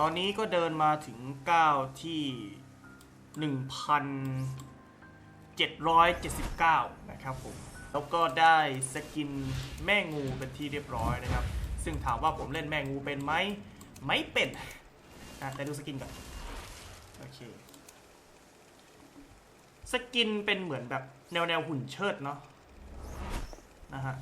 ตอนนี้ก็เดินมาถึงก้าวที่ 1,779 นะครับผม แล้วก็ได้สกินแม่งูเป็นที่เรียบร้อยนะครับ ซึ่งถามว่าผมเล่นแม่งูเป็นไหม ไม่เป็นอะแต่ดูสกินก่อน โอเค สกินเป็นเหมือนแบบแนวแนวหุ่นเชิดเนาะนะฮะ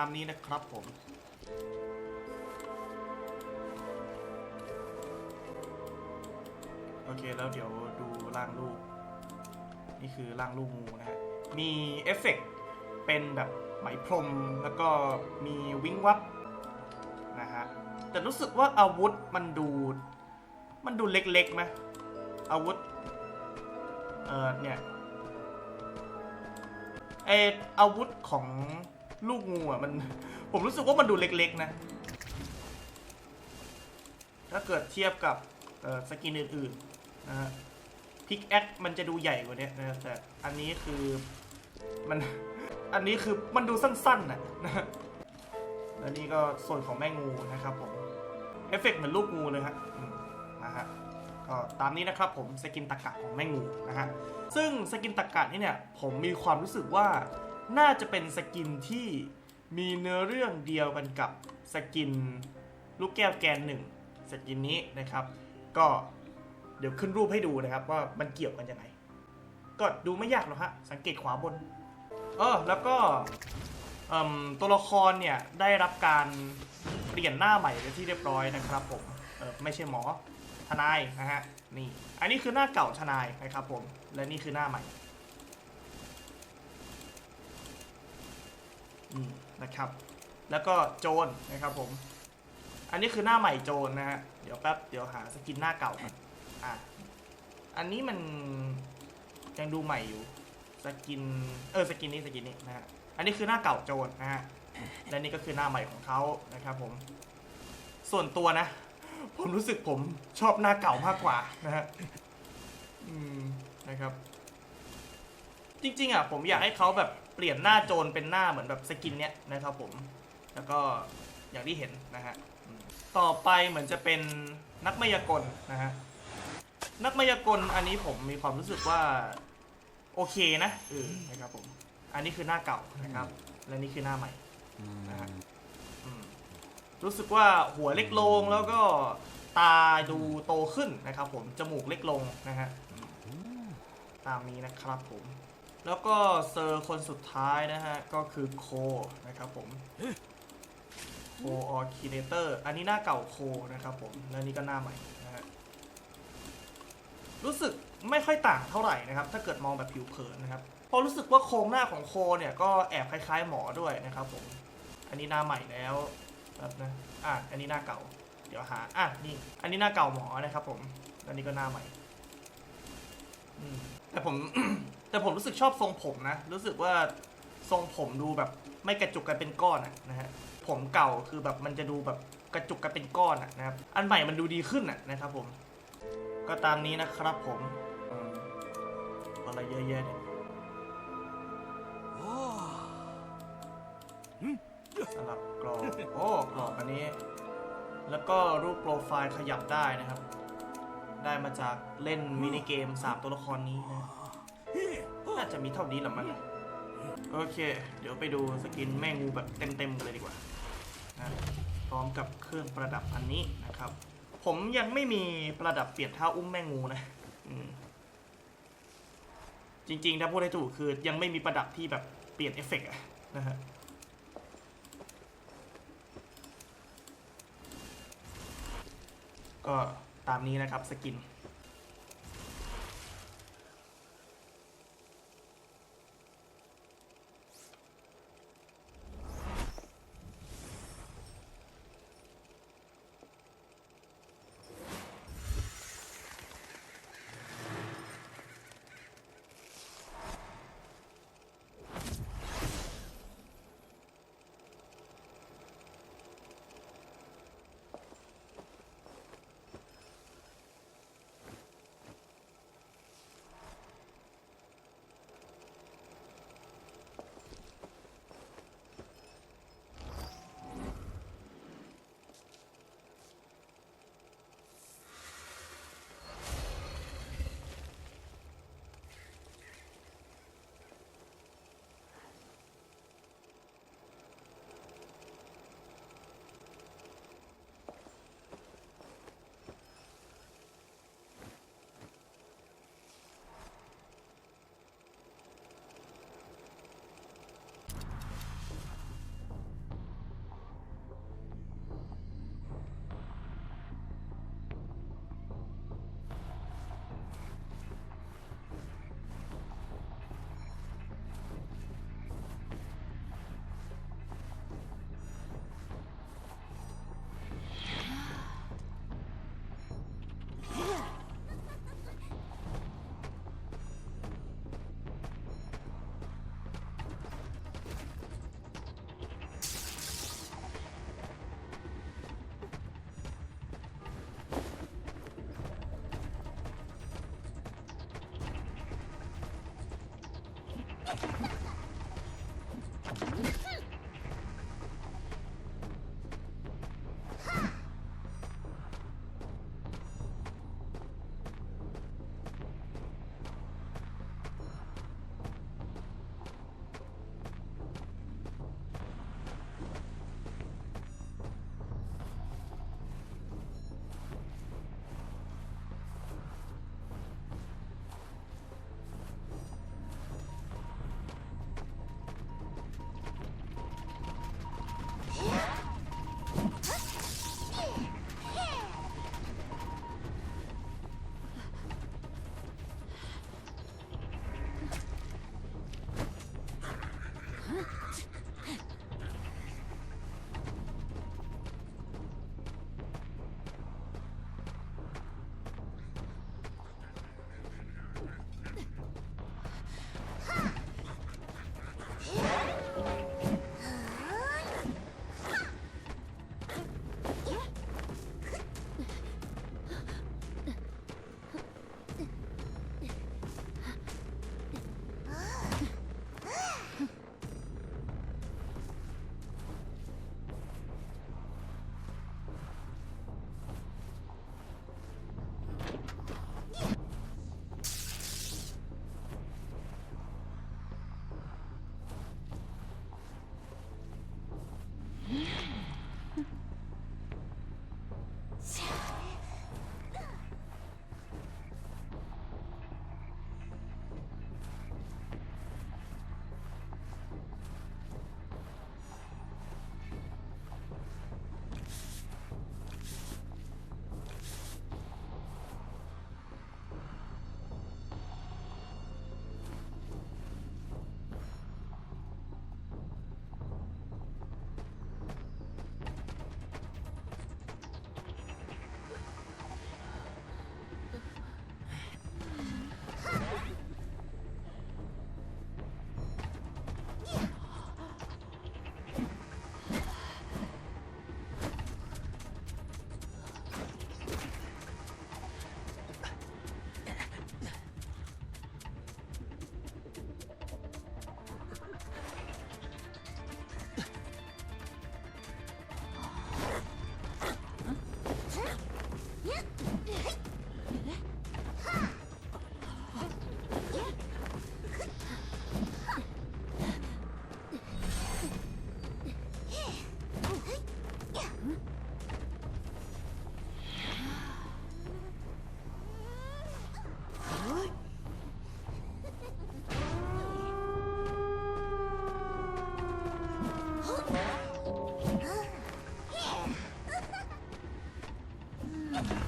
ามนี้นะครับผมโอเคแล้วเดี๋ยวดูร่างลูก นี่คือร่างลูกงูนะฮะ มีเอฟเฟกต์เป็นแบบไหมพรม แล้วก็มีวิงวับนะฮะ แต่รู้สึกว่าอาวุธมันดู มันดูเล็กๆไหมอาวุธ เออเนี่ยไออาวุธของ ลูกงูอะมัน ผมรู้สึกว่ามันดูเล็กๆนะ ถ้าเกิดเทียบกับสกินอื่นๆนะฮะพิกแอคมันจะดูใหญ่กว่านี้นะแต่อันนี้คือมันอันนี้คือมันดูสั้นๆน่ะนะและนี่ก็ส่วนของแม่งูนะครับผมเอฟเฟกต์เหมือนลูกงูเลยฮะนะฮะก็ตามนี้นะครับผมสกินตะกะของแม่งูนะฮะซึ่งสกินตะกะนี่เนี่ยผมมีความรู้สึกว่า น่าจะเป็นสกินที่มีเนื้อเรื่องเดียวกันกับสกินลูกแก้วแกนหนึ่งสกินนี้นะครับ ก็เดี๋ยวขึ้นรูปให้ดูนะครับว่ามันเกี่ยวกันยังไง ก็ดูไม่ยากหรอกฮะ สังเกตขวาบน เออแล้วก็ตัวละครเนี่ยได้รับการเปลี่ยนหน้าใหม่เป็นที่เรียบร้อยนะครับผมเออไม่ใช่หมอทนายนะฮะนี่ อันนี้คือหน้าเก่าทนายนะครับผม และนี่คือหน้าใหม่อืม นะครับ แล้วก็โจรนะครับผม อันนี้คือหน้าใหม่โจรนะฮะ เดี๋ยวแป๊บ เดี๋ยวหาสกินหน้าเก่าก่อนอะ อันนี้มันยังดูใหม่อยู่ สกิน เออ สกินนี้ สกินนี้นะฮะ อันนี้คือหน้าเก่าโจรนะฮะ และนี่ก็คือหน้าใหม่ของเขานะครับผม ส่วนตัวนะ ผมรู้สึกผมชอบหน้าเก่ามากกว่านะฮะ อืม นะครับ จริง ๆ อะ ผมอยากให้เขาแบบ เปลี่ยนหน้าโจรเป็นหน้าเหมือนแบบสกินเนี้ยนะครับผม แล้วก็อย่างที่เห็นนะฮะ ต่อไปเหมือนจะเป็นนักมายากลนะฮะ นักมายากลอันนี้ผมมีความรู้สึกว่าโอเคนะเออนะครับผม อันนี้คือหน้าเก่านะครับ และนี่คือหน้าใหม่นะฮะรู้สึกว่าหัวเล็กลงแล้วก็ตาดูโตขึ้นนะครับผม จมูกเล็กลงนะฮะ ตามนี้นะครับผม แล้วก็เซอร์คนสุดท้ายนะฮะ ก็คือโคนะครับผมโคออคิเนเตอร์อันนี้หน้าเก่าโคนะครับผม แล้วนี่ก็หน้าใหม่นะฮะ รู้สึกไม่ค่อยต่างเท่าไหร่นะครับ ถ้าเกิดมองแบบผิวเผินนะครับพราะรู้สึกว่าโครงหน้าของโคเนี่ยก็แอบคล้ายๆหมอด้วยนะครับผม อันนี้หน้าใหม่แล้วแบบนะ อะ อันนี้หน้าเก่า เดี๋ยวหา อะ นี่ อันนี้หน้าเก่าหมอนะครับผม อันนี้ก็หน้าใหม่ แต่ผม แต่ผมรู้สึกชอบทรงผมนะ รู้สึกว่าทรงผมดูแบบไม่กระจุกกันเป็นก้อนอะนะฮะผมเก่าคือแบบมันจะดูแบบกระจุกกันเป็นก้อนอะนะครับ อันใหม่มันดูดีขึ้นอะนะครับผม ก็ตามนี้นะครับผมอะไรเยอะแยะเนี่ยสำหรับกรอบโอ้กรอบอันนี้ แล้วก็รูปโปรไฟล์ขยับได้นะครับ ได้มาจากเล่นมินิเกม 3 ตัวละครนี้นะ น่าจะมีเท่านี้ละมั้งโอเค เดี๋ยวไปดูสกินแม่งูแบบเต็มๆกันเลยดีกว่านะพร้อมกับเครื่องประดับอันนี้นะครับ ผมยังไม่มีประดับเปลี่ยนเท้าอุ้มแม่งูนะอืมจริงๆ ถ้าพูดให้ถูกคือยังไม่มีประดับที่แบบเปลี่ยนเอฟเฟกต์อะนะฮะก็ ตามนี้นะครับสกิน